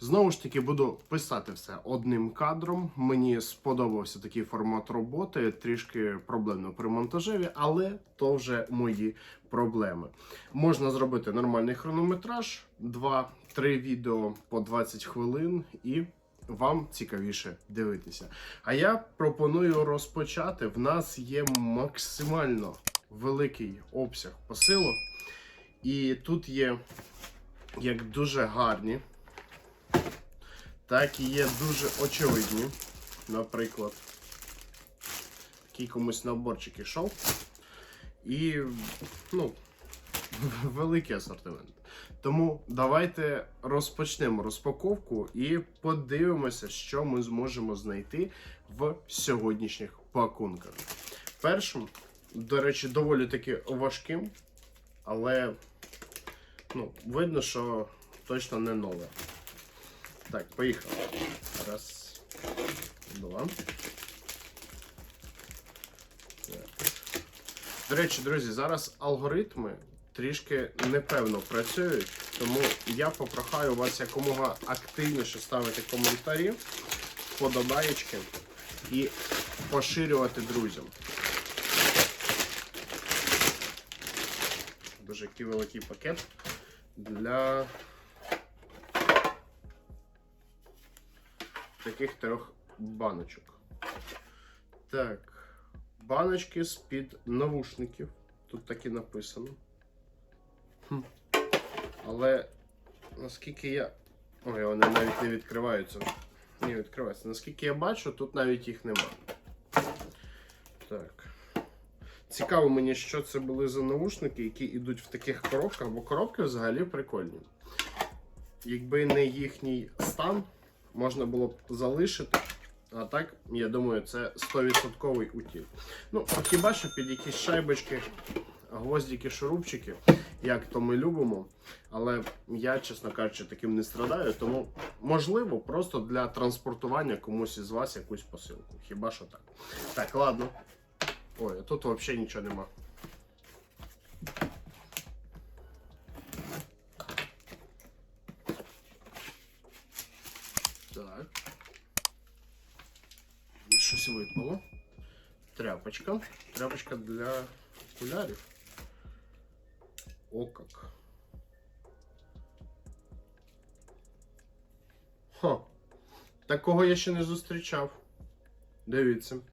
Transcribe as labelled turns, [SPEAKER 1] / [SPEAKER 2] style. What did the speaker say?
[SPEAKER 1] Знову ж таки, буду писати все одним кадром. Мені сподобався такий формат роботи, трішки проблемно при монтажеві, але то вже мої проблеми. Можна зробити нормальний хронометраж, 2-3 відео по 20 хвилин і. Вам цікавіше дивитися. А я пропоную розпочати. В нас є максимально великий обсяг посилок, і тут є як дуже гарні, так і є дуже очевидні. Наприклад, такий комусь наборчик ішов. І, ну, великий асортимент. Тому давайте розпочнемо розпаковку і подивимося, що ми зможемо знайти в сьогоднішніх пакунках. Першим, до речі, доволі таки важким, але ну, видно, що точно не нове. Так, поїхали. Раз, два. Так. До речі, друзі, зараз алгоритми трішки непевно працюють, тому я попрохаю вас якомога активніше ставити коментарі, вподобаєчки і поширювати друзям. Дуже який великий пакет для таких трьох баночок. Так, баночки з-під навушників. Тут так і написано. Хм. Але наскільки я. Ой, вони навіть не відкриваються. Не відкриваються. Наскільки я бачу, тут навіть їх немає. Так. Цікаво мені, що це були за наушники, які йдуть в таких коробках, бо коробки взагалі прикольні. Якби не їхній стан, можна було б залишити. А так, я думаю, це 100% утіль. Ну, хіба що під якісь шайбочки, гвоздики, шурупчики, як то ми любимо. Але я, чесно кажучи, таким не страдаю, тому можливо, просто для транспортування комусь із вас якусь посилку. Хіба що так. Так, ладно. Ой, тут взагалі нічого нема. Так. Щось випало. Тряпочка. Тряпочка для окулярів. О как. Ха. Такого я ще не зустрічав. Дивіться.